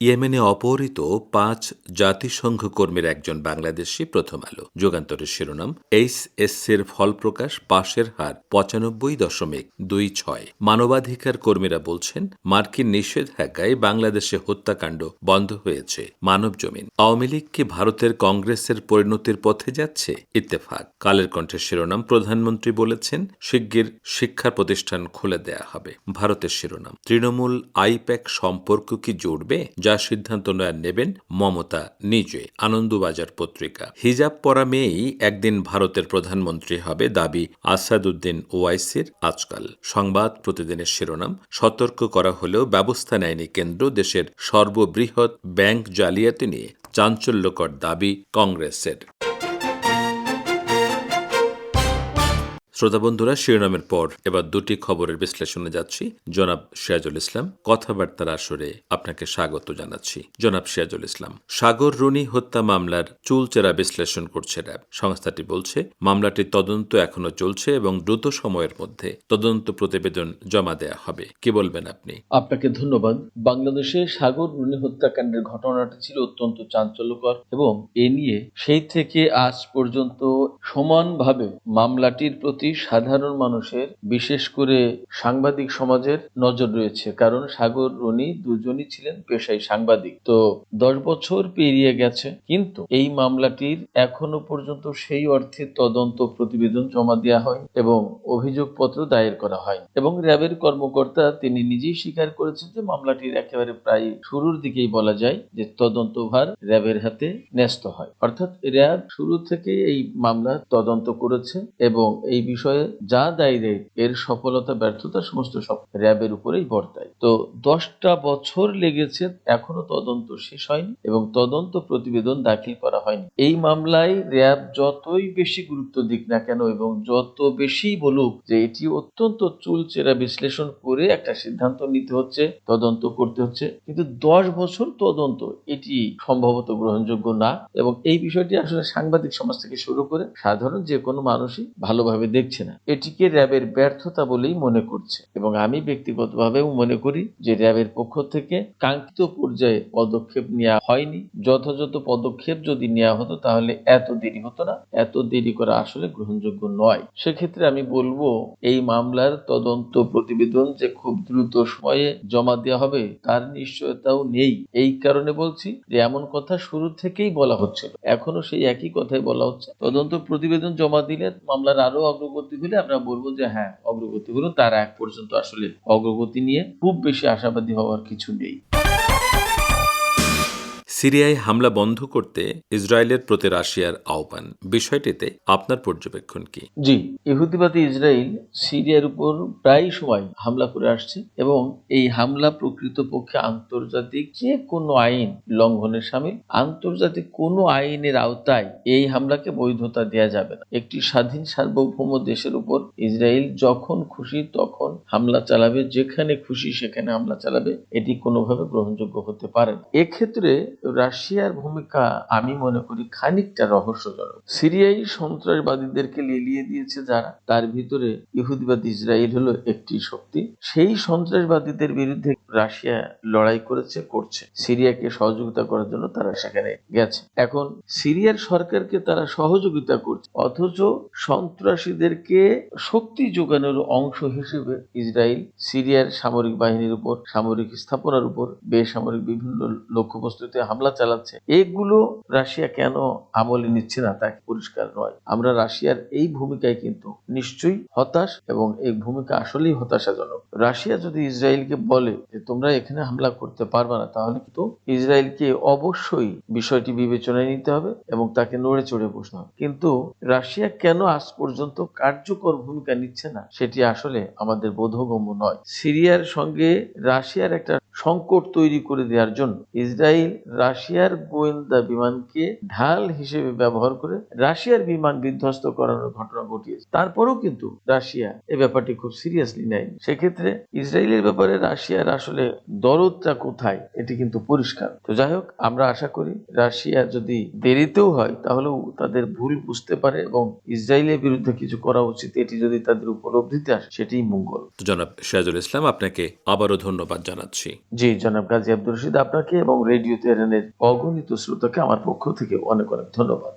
ইয়েমেনে অপহৃত পাঁচ জাতিসংঘ কর্মীর একজন বাংলাদেশি প্রথম আলো। যুগান্তরের শিরোনাম এইচ এর ফল প্রকাশ পাশের হার পঁচানব্বই দশমিক দুই ছয়। মানবাধিকার কর্মীরা বলছেন, মার্কিন নিষেধাজ্ঞায় বাংলাদেশে হত্যাকাণ্ড বন্ধ হয়েছে মানব জমিন আওয়ামী লীগ কি ভারতের কংগ্রেসের পরিণতির পথে যাচ্ছে? ইত্তেফাক। কালের কণ্ঠের শিরোনাম, প্রধানমন্ত্রী বলেছেন, শিগগির শিক্ষা প্রতিষ্ঠান খুলে দেয়া হবে। ভারতের শিরোনাম, তৃণমূল আইপ্যাক সম্পর্ক কি জুড়বে? যা সিদ্ধান্ত নয়া নেবেন মমতা নিজে, আনন্দবাজার পত্রিকা। হিজাব পরা মেয়েই একদিন ভারতের প্রধানমন্ত্রী হবে দাবি আসাদুদ্দিন ওয়াইসির আজকাল। সংবাদ প্রতিদিনের শিরোনাম, সতর্ক করা হলেও ব্যবস্থা নেয়নি কেন্দ্র, দেশের সর্ববৃহৎ ব্যাংক জালিয়াতি নিয়ে চাঞ্চল্যকর দাবি কংগ্রেসের। শ্রোতা বন্ধুরা শিরোনামের পর এবার দুটি খবরের বিশ্লেষণে যাচ্ছি। জনাব সিরাজুল ইসলাম, কথাবার্তার আসরে আপনাকে স্বাগত জানাচ্ছি। জনাব সিরাজুল ইসলাম, সাগর রুনি হত্যা মামলার চুলচেরা বিশ্লেষণ করছে র্যাব। সংস্থাটি বলছে, মামলাটির তদন্ত এখনও চলছে এবং দ্রুত সময়ের মধ্যে তদন্ত প্রতিবেদন জমা দেয়া হবে। কি বলবেন আপনি? আপনাকে ধন্যবাদ। বাংলাদেশে সাগর রুনি হত্যাকাণ্ডের ঘটনাটি ছিল অত্যন্ত চাঞ্চল্যকর এবং এ নিয়ে সেই থেকে আজ পর্যন্ত সমানভাবে মামলাটির প্রতি সাধারণ মানুষের, বিশেষ করে সাংবাদিক সমাজের নজর রয়েছে। কারণ সাগর, রনি দুজনই ছিলেন পেশায় সাংবাদিক। তো দশ বছর পেরিয়ে গেছে, কিন্তু এই মামলাটির এখনও পর্যন্ত সেই অর্থে তদন্ত প্রতিবেদন জমা দেওয়া হয় এবং অভিযোগপত্র দায়ের করা হয় এবং র্যাবের কর্মকর্তা তিনি নিজেই স্বীকার করেছেন যে মামলাটির একেবারে প্রায় শুরুর দিকেই বলা যায় যে তদন্তভার র্যাবের হাতে ন্যস্ত হয়। অর্থাৎ র্যাব শুরু থেকে এই মামলা তদন্ত করেছে এবং এই বিষয়ে যা দায়ী দেয়, এর সফলতা, ব্যর্থতা সমস্ত সব র্যাবের উপরেই বর্তায়। তো দশটা বছর লেগেছে, এখনও তদন্ত শেষ হয়নি এবং তদন্ত প্রতিবেদন দাখিল করা হয়নি। এই মামলায় র্যাব যতই বেশি গুরুত্ব দিক না কেন এবং যত বেশি বলুক যে এটি অত্যন্ত চুলচেরা বিশ্লেষণ করে একটা সিদ্ধান্ত নিতে হচ্ছে, তদন্ত করতে হচ্ছে, কিন্তু দশ বছর তদন্ত, এটি সম্ভবত গ্রহণযোগ্য না। এবং এই বিষয়টি আসলে সাংবাদিক সমাজ থেকে শুরু করে সাধারণ যে কোনো মানুষই ভালোভাবে দেখছে না। এটিকে র্যাবের ব্যর্থতা বলেই মনে করছে এবং আমি ব্যক্তিগতভাবেও মনে করি যে র্যাবের পক্ষ থেকে কাঙ্ক্ষিত পর্যায়ে পদক্ষেপ নেওয়া হয়নি। যথাযথ পদক্ষেপ যদি নেওয়া হতো তাহলে এত দেরি হতো না, এত দেরি করা আসলে গ্রহণযোগ্য নয়। সেক্ষেত্রে আমি বলব, এই মামলার তদন্ত প্রতিবেদন যে খুব দ্রুত সময়ে জমা দেওয়া হবে তার নিশ্চয়তাও নেই। এই কারণে বলছি যে এমন কথা শুরু থেকেই বলা হচ্ছিল। এখনও সেই একই কথাই বলা হচ্ছে। তদন্ত প্রতিবেদন জমা দিলে মামলার আরও অগ্রগতি হলে আমরা বলব যে হ্যাঁ অগ্রগতি হলো। তার এক পর্যন্ত আসলে অগ্রগতি নিয়ে খুব বেশি আশাবাদী হওয়ার কিছু নেই। সিরিয়ায় হামলা বন্ধ করতে ইসরায়েলের প্রতি রাশিয়ার আহ্বান। বিষয়টিতে আপনার পর্যবেক্ষণ কি? জি, ইহুদিবাদী ইসরায়েল সিরিয়ার উপর প্রায় সময় হামলা করে আসছে এবং এই হামলা প্রকৃতপক্ষে আন্তর্জাতিক যে কোনো আইন লঙ্ঘনের সামিল। আন্তর্জাতিক কোনো আইনের আওতায় এই হামলাকে বৈধতা দেয়া যাবে না। একটি স্বাধীন সার্বভৌম দেশের উপর ইসরায়েল যখন খুশি তখন হামলা চালাবে, যেখানে খুশি সেখানে হামলা চালাবে, এটি কোনোভাবে গ্রহণযোগ্য হতে পারে এক্ষেত্রে রাশিয়ার ভূমিকা আমি মনে করি খানিকটা রহস্যজনক। সিরিয়াই সন্ত্রাসবাদীদেরকে লেলিয়ে দিয়েছে যারা, তার ভিতরে ইহুদিবাদ ইসরায়েল হলো একটি শক্তি। সেই সন্ত্রাসবাদীদের বিরুদ্ধে রাশিয়া লড়াই করেছে, করছে। সিরিয়াকে সহযোগিতা করার জন্য তারা সেখানে গেছে। এখন সিরিয়ার সরকারকে তারা সহযোগিতা করছে, অথচ সন্ত্রাসীদেরকে শক্তি যোগানোর অংশ হিসেবে ইসরায়েল সিরিয়ার সামরিক বাহিনীর উপর, সামরিক স্থাপনার উপর, বেসামরিক বিভিন্ন লক্ষ্যবস্তুতে হামলা চালাচ্ছে। এগুলো রাশিয়া কেন আমলে নিচ্ছে না তা পরিষ্কার নয়। আমরা রাশিয়ার এই ভূমিকায় কিন্তু নিশ্চয়ই হতাশ এবং এই ভূমিকা আসলেই হতাশাজনক। রাশিয়া যদি ইসরায়েলকে বলে যে তোমরা এখানে হামলা করতে পারবে না, তাহলে কিন্তু ইসরায়েলকে অবশ্যই বিষয়টি বিবেচনায় নিতে হবে এবং তাকে নড়ে চড়ে বসতে হবে। কিন্তু রাশিয়া কেন আজ পর্যন্ত কার্যকর ভূমিকা নিচ্ছে না, সেটি আসলে আমাদের বোধগম্য নয়। সিরিয়ার সঙ্গে রাশিয়ার একটা সংকট তৈরি করে দেওয়ার জন্য ইসরায়েল রাশিয়ার গোয়েন্দা বিমানকে ঢাল হিসেবে ব্যবহার করে রাশিয়ার বিমান বিধ্বস্ত করানোর ঘটনা ঘটিয়েছে। তারপরেও কিন্তু রাশিয়া এ ব্যাপারটি খুব সিরিয়াসলি নেয়নি। সেক্ষেত্রে ইসরায়েলের ব্যাপারে রাশিয়ার আসলে দরদটা কোথায়, এটি কিন্তু পরিষ্কার। তো যাই হোক, আমরা আশা করি রাশিয়া যদি দেরিতেও হয়, তাহলেও তাদের ভুল বুঝতে পারে এবং ইসরায়েলের বিরুদ্ধে কিছু করা উচিত, এটি যদি তাদের উপলব্ধিতে আসে, সেটিই মঙ্গল। জনাব সিরাজুল ইসলাম, আপনাকে আবারও ধন্যবাদ জানাচ্ছি। জি, জনাব গাজী আব্দুর রশিদ আপনাকে এবং রেডিও তেহরানের অগণিত শ্রোতাকে আমার পক্ষ থেকে অনেক অনেক ধন্যবাদ।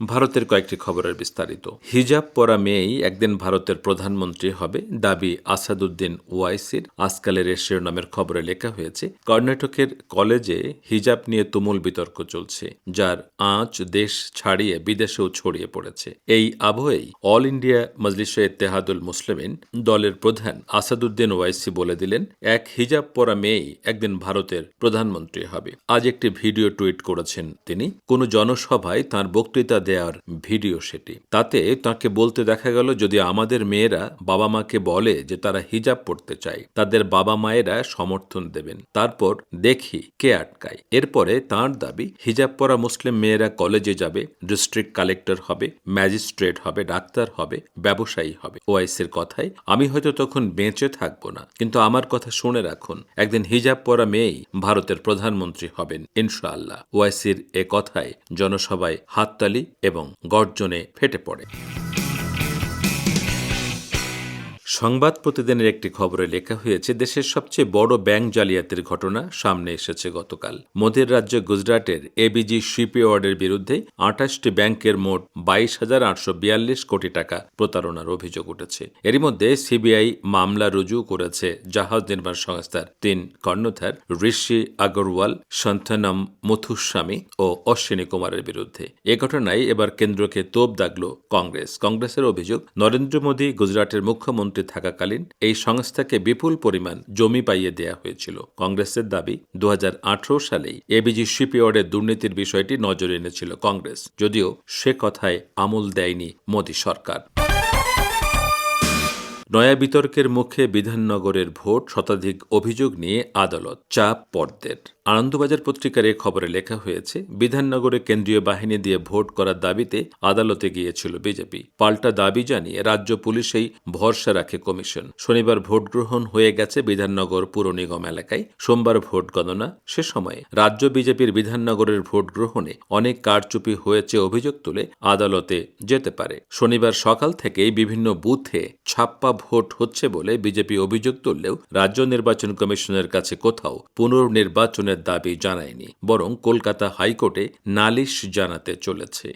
ভারতের কয়েকটি খবরের বিস্তারিত। হিজাব পরা মেয়েই একদিন ভারতের প্রধানমন্ত্রী হবে দাবি আসাদুদ্দিন ওয়াইসির। আজকালের এর শিরোনামের খবরে লেখা হয়েছে, কর্ণাটকের কলেজে হিজাব নিয়ে তুমুল বিতর্ক চলছে, যার আঁচ দেশ ছাড়িয়ে বিদেশেও ছড়িয়ে পড়েছে। এই আবহেই অল ইন্ডিয়া মজলিসে ইত্তেহাদুল মুসলিমিন দলের প্রধান আসাদুদ্দিন ওয়াইসি বলে দিলেন, এক হিজাব পরা মেয়েই একদিন ভারতের প্রধানমন্ত্রী হবে। আজ একটি ভিডিও টুইট করেছেন তিনি। কোনো জনসভায় তার বক্তৃতা দেওয়ার ভিডিও সেটি। তাতে তাকে বলতে দেখা গেল, যদি আমাদের মেয়েরা বাবা মাকে বলে যে তারা হিজাব পড়তে চায়, তাদের বাবা মায়েরা সমর্থন দেবেন। তারপর দেখি কে আটকায়। এরপরে তার দাবি, হিজাব পরা মুসলিম মেয়েরা কলেজে যাবে, ডিস্ট্রিক্ট কালেক্টর হবে, ম্যাজিস্ট্রেট হবে, ডাক্তার হবে, ব্যবসায়ী হবে। ওআইসির কথায়, আমি হয়তো তখন বেঁচে থাকব না, কিন্তু আমার কথা শুনে রাখুন, একদিন হিজাব পরা মেয়েই ভারতের প্রধানমন্ত্রী হবেন, ইনশাআল্লাহ। ওয়াইসির এ কথায় জনসভায় হাততালি এবং গর্জনে ফেটে পড়ে। সংবাদ প্রতিদিনের একটি খবরে লেখা হয়েছে, দেশের সবচেয়ে বড় ব্যাংক জালিয়াতির ঘটনা সামনে এসেছে গতকাল। মোদের রাজ্য গুজরাটের এবিজি শিপইয়ার্ডের বিরুদ্ধে আঠাশটি ব্যাংকের মোট বাইশ হাজার আটশো বিয়াল্লিশ কোটি টাকা প্রতারণার অভিযোগ উঠেছে। এরই মধ্যে সিবিআই মামলা রুজু করেছে জাহাজ নির্মাণ সংস্থার তিন কর্ণধার ঋষি আগরওয়াল সন্তানম মুথুস্বামী ও অশ্বিনী কুমারের বিরুদ্ধে। এ ঘটনায় এবার কেন্দ্রকে তোপ দাগল কংগ্রেস। কংগ্রেসের অভিযোগ, নরেন্দ্র মোদী গুজরাটের মুখ্যমন্ত্রী থাকাকালীন এই সংস্থাকে বিপুল পরিমাণ জমি পাইয়ে দেয়া হয়েছিল। কংগ্রেসের দাবি দু হাজার আঠারো সালেই এবিজি শিপইয়ার্ডের দুর্নীতির বিষয়টি নজরে এনেছিল কংগ্রেস। যদিও সে কথায় আমল দেয়নি মোদী সরকার। নয়া বিতর্কের মুখে বিধাননগরের ভোট শতাধিক অভিযোগ নিয়ে আদালত চাপ পর্দের। আনন্দবাজার পত্রিকার এ খবরে লেখা হয়েছে, বিধাননগরে কেন্দ্রীয় বাহিনী দিয়ে ভোট করার দাবিতে আদালতে গিয়েছিল বিজেপি। পাল্টা দাবি জানিয়ে রাজ্য পুলিশেই ভরসা রাখে কমিশন। শনিবার ভোট গ্রহণ হয়ে গেছে বিধাননগর পুর নিগম এলাকায়। সোমবার ভোট গণনা সে সময়ে। রাজ্য বিজেপির বিধাননগরের ভোট গ্রহণে অনেক কারচুপি হয়েছে অভিযোগ তুলে আদালতে যেতে পারে। শনিবার সকাল থেকেই বিভিন্ন বুথে ছাপ্পা ভোট হচ্ছে বলে বিজেপি অভিযোগ তুললেও রাজ্য নির্বাচন কমিশনের কাছে কোথাও পুনর্নির্বাচনের দাবি জানায়নি, বরং কলকাতা হাইকোর্টে নালিশ জানাতে চলেছে।